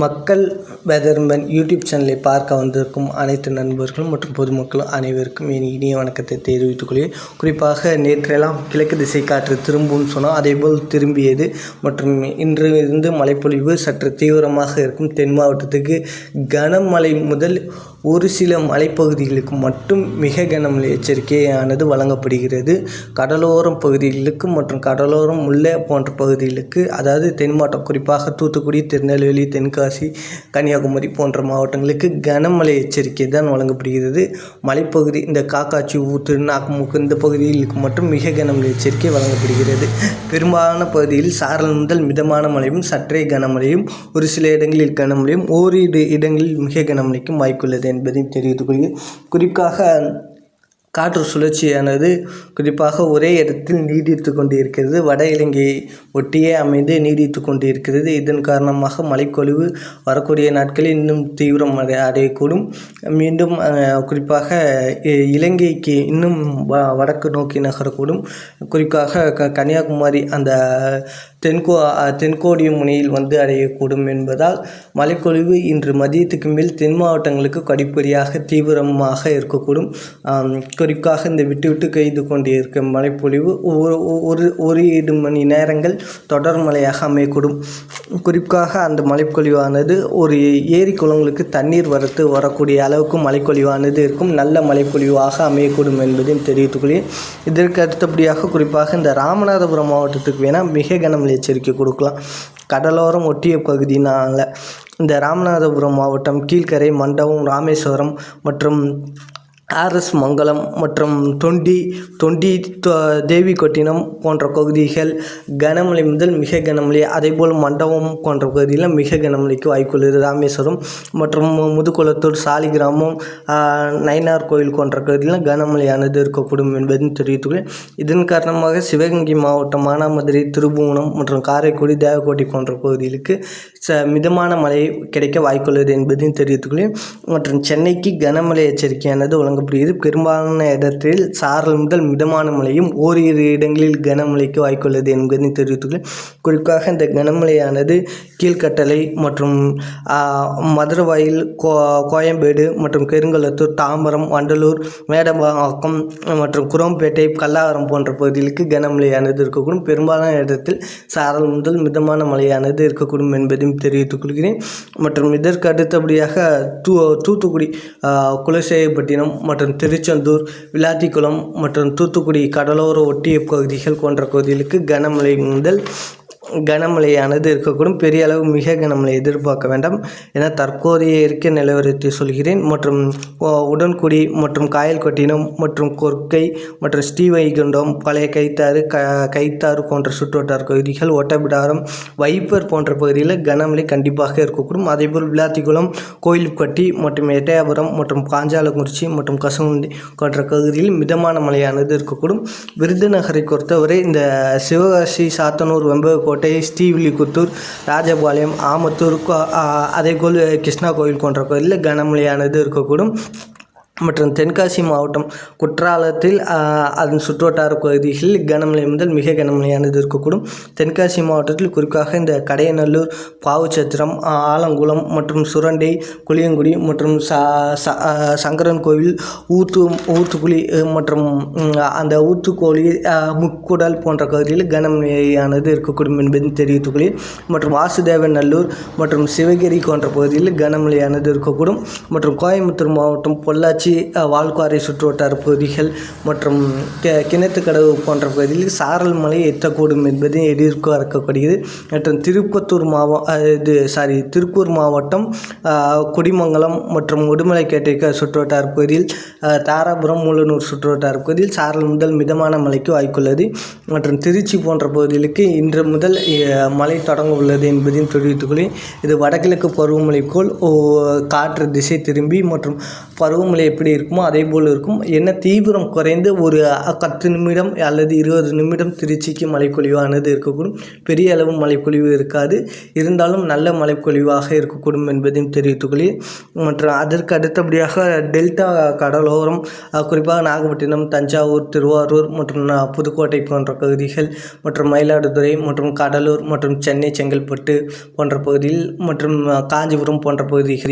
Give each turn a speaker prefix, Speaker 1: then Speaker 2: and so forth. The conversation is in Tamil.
Speaker 1: மக்கள் வெதர்மேன் யூடியூப் சேனலை பார்க்க வந்திருக்கும் அனைத்து நண்பர்களும் மற்றும் பொதுமக்களும் அனைவருக்கும் என் இனிய வணக்கத்தை தெரிவித்துக் கொள்கிறேன். குறிப்பாக நேற்றெல்லாம் கிழக்கு திசை காற்று திரும்பும்னு சொன்னோம் அதேபோல் திரும்பியது மற்றும் இன்று இருந்து மழைப்பொழிவு சற்று தீவிரமாக இருக்கும். தென் மாவட்டத்துக்கு கனமழை முதல் ஒரு சில மலைப்பகுதிகளுக்கு மட்டும் மிக கனமழை எச்சரிக்கையானது வழங்கப்படுகிறது. கடலோரம் பகுதிகளுக்கு மற்றும் கடலோரம் முல்லை போன்ற பகுதிகளுக்கு அதாவது தென் மாவட்டம் குறிப்பாக தூத்துக்குடி திருநெல்வேலி தென்காசி கன்னியாகுமரி போன்ற மாவட்டங்களுக்கு கனமழை எச்சரிக்கை தான் வழங்கப்படுகிறது. மலைப்பகுதி இந்த காக்காட்சி ஊத்து நாக்குமுக்கு இந்த பகுதிகளுக்கு மட்டும் மிக கனமழை எச்சரிக்கை வழங்கப்படுகிறது. பெரும்பாலான பகுதியில் சாரல் முதல் மிதமான மழையும் சற்றே கனமழையும் ஒரு சில இடங்களில் கனமழையும் ஓரிரு இடங்களில் மிக கனமழைக்கும் வாய்ப்புள்ளது. என்பதையும் தெரிவித்துக் கொள்கிறேன் குறிப்பாக காற்று சுழற்சியானது குறிப்பாக ஒரே இடத்தில் நீடித்து கொண்டு இருக்கிறது வட இலங்கையை ஒட்டியே அமைந்து நீடித்து கொண்டு இருக்கிறது இதன் காரணமாக மழைப்பொழிவு வரக்கூடிய நாட்களில் இன்னும் தீவிரம் அடை அடையக்கூடும். மீண்டும் குறிப்பாக இ- இலங்கைக்கு இன்னும் வ வடக்கு நோக்கி நகரக்கூடும். குறிப்பாக க கன்னியாகுமரி அந்த தென்கோ தென்கோடிய முனையில் வந்து அடையக்கூடும் என்பதால் மழைப்பொழிவு இன்று மதியத்துக்கு மேல் தென் மாவட்டங்களுக்கு படிப்படியாக தீவிரமாக இருக்கக்கூடும். குறிப்பாக இந்த விட்டு விட்டு பெய்து கொண்டு இருக்கும் மழைப்பொழிவு ஒரு ஒரு ஒரு இரு மணி நேரங்கள் தொடர் மழையாக அமையக்கூடும். குறிப்பாக அந்த மழைப்பொழிவானது ஒரு ஏரி குளங்களுக்கு தண்ணீர் வரத்து வரக்கூடிய அளவுக்கு மழைப்பொழிவானது இருக்கும். நல்ல மழைப்பொழிவாக அமையக்கூடும் என்பதையும் தெரிவித்துக்கொள்கிறேன். இதற்கு அடுத்தபடியாக குறிப்பாக இந்த ராமநாதபுரம் மாவட்டத்துக்கு வேணால் மிக கனமழை எச்சரிக்கை கொடுக்கலாம். கடலோரம் ஒட்டிய பகுதினால் இந்த ராமநாதபுரம் மாவட்டம் கீழ்கரை மண்டபம் ராமேஸ்வரம் மற்றும் ஆர்எஸ் மங்கலம் மற்றும் தொண்டி தொண்டி தேவி கொட்டினம் போன்ற பகுதிகள் கனமழை முதல் மிக கனமழை அதேபோல் மண்டபம் போன்ற பகுதியில் மிக கனமழைக்கு வாய்ப்புள்ளது ராமேஸ்வரம் மற்றும் முதுகுளத்தூர் சாலிகிராமம் நயினார் கோயில் போன்ற பகுதியில் கனமழையானது இருக்கக்கூடும் என்பதையும் தெரிவித்துள்ளேன். இதன் காரணமாக சிவகங்கை மாவட்டம் மானாமதுரை திருபுவனம் மற்றும் காரைக்குடி தேவக்கோட்டை போன்ற பகுதிகளுக்கு ச மிதமான மழை கிடைக்க வாய்ப்புள்ளது என்பதையும் தெரிவித்துள்ளேன். மற்றும் சென்னைக்கு கனமழை எச்சரிக்கையானது வழங்கப்படுகிறது பெரும்பாலான இடத்தில் சாரல் முதல் மிதமான மழையும் ஓரிரு இடங்களில் கனமழைக்கு வாய்ப்புள்ளது என்பதையும் தெரிவித்துள்ளேன். குறிப்பாக இந்த கனமழையானது கீழ்கட்டளை மற்றும் மதுரவாயில் கோ கோயம்பேடு மற்றும் பெருங்குளத்தூர் தாம்பரம் வண்டலூர் மேடம்பாக்கம் மற்றும் குரோம்பேட்டை கல்லாவரம் போன்ற பகுதிகளுக்கு கனமழையானது இருக்கக்கூடும். பெரும்பாலான இடத்தில் சாரல் முதல் மிதமான மழையானது இருக்கக்கூடும் என்பதையும் தெரிவித்துக் கொள்கிறேன் மற்றும் இதற்கு அடுத்தபடியாக தூ தூத்துக்குடி குலசேகப்பட்டினம் மற்றும் திருச்செந்தூர் விளாத்திக்குளம் மற்றும் தூத்துக்குடி கடலோர ஒட்டிய பகுதிகள் போன்ற பகுதிகளுக்கு கனமழை முதல் கனமழையானது இருக்கக்கூடும். பெரிய அளவு மிக கனமழை எதிர்பார்க்க வேண்டாம் என தற்போதைய இருக்க நிலவரத்தை சொல்கிறேன். மற்றும் உடன்குடி மற்றும் காயல்கொட்டினம் மற்றும் கொர்க்கை மற்றும் ஸ்ரீவைகுண்டம் பழைய கைத்தாறு க கைத்தாறு போன்ற சுற்றுவட்டார பகுதிகள் ஒட்டபிடாரம் வைப்பர் போன்ற பகுதியில் கனமழை கண்டிப்பாக இருக்கக்கூடும். அதேபோல் விளாத்திக்குளம் கோயில்பட்டி மற்றும் எட்டயபுரம் மற்றும் பாஞ்சாலங்குறிச்சி மற்றும் கசமுண்டி போன்ற பகுதியில் மிதமான மழையானது இருக்கக்கூடும். விருதுநகரை பொறுத்தவரை இந்த சிவகாசி சாத்தனூர் வெம்பகோட்டை ஸ்ரீவில்லிபுத்தூர் ராஜபாளையம் ஆமத்தூர் அதே ஆ- அதேபோல் கிருஷ்ணா கோயில் போன்ற கோயிலில் கனமழையானது இருக்கக்கூடும். மற்றும் தென்காசி மாவட்டம் குற்றாலத்தில் அதன் சுற்றுவட்டார பகுதிகளில் கனமழை முதல் மிக கனமழையானது இருக்கக்கூடும். தென்காசி மாவட்டத்தில் குறிப்பாக இந்த கடையநல்லூர் பாவுச்சத்திரம் ஆலங்குளம் மற்றும் சுரண்டை புளியங்குடி மற்றும் ச ச- சங்கரன் கோவில் ஊத்து ஊத்துக்குழி மற்றும் அந்த ஊத்துக்கோழி முக்குடல் போன்ற பகுதியில் கனமழையானது இருக்கக்கூடும் என்பது தெரிவித்துக்கொள்ளி மற்றும் வாசுதேவன் நல்லூர் மற்றும் சிவகிரி போன்ற பகுதியில் கனமழையானது இருக்கக்கூடும். மற்றும் கோயம்புத்தூர் மாவட்டம் பொள்ளாச்சி அஹ், வால்குவாரி சுற்றுவட்டார பகுதிகள் மற்றும் கி- கிணத்துக்கடவு போன்ற பகுதியில் சாரல் மழை எட்டக்கூடும் என்பது எதிர்பார்க்கப்படுகிறது மற்றும் திருப்பத்தூர் மாவ இது சாரி திருப்பூர் மாவட்டம் குடிமங்கலம் மற்றும் உடுமலைப்பேட்டை சுற்றுவட்டார பகுதியில் தாராபுரம் மூலனூர் சுற்றுவட்டார பகுதியில் சாரல் முதல் மிதமான மழைக்கு வாய்ப்புள்ளது. மற்றும் திருச்சி போன்ற பகுதிகளுக்கு இன்று முதல் மழை தொடங்க உள்ளது என்பதையும் தெரிவித்துக்கொள்ளி இது வடகிழக்கு பருவமழை போல் ஓ, காற்று திசை திரும்பி மற்றும் பருவமழை எப்படி இருக்குமோ அதே போல் இருக்கும். என்ன தீவிரம் குறைந்து ஒரு பத்து நிமிடம் அல்லது இருபது நிமிடம் திருச்சிக்கு மழைப்பொழிவானது இருக்கக்கூடும். பெரிய அளவு மழைப்பொழிவு இருக்காது. இருந்தாலும் நல்ல மழைப்பொழிவாக இருக்கக்கூடும் என்பதையும் தெரிவித்துக்கொள்ளி மற்றும் அதற்கு அடுத்தபடியாக டெல்டா கடலோரம் குறிப்பாக நாகப்பட்டினம் தஞ்சாவூர் திருவாரூர் மற்றும் புதுக்கோட்டை போன்ற பகுதிகள் மற்றும் மயிலாடுதுறை மற்றும் கடலூர் மற்றும் சென்னை செங்கல்பட்டு போன்ற பகுதியில் மற்றும் காஞ்சிபுரம் போன்ற பகுதிகளில்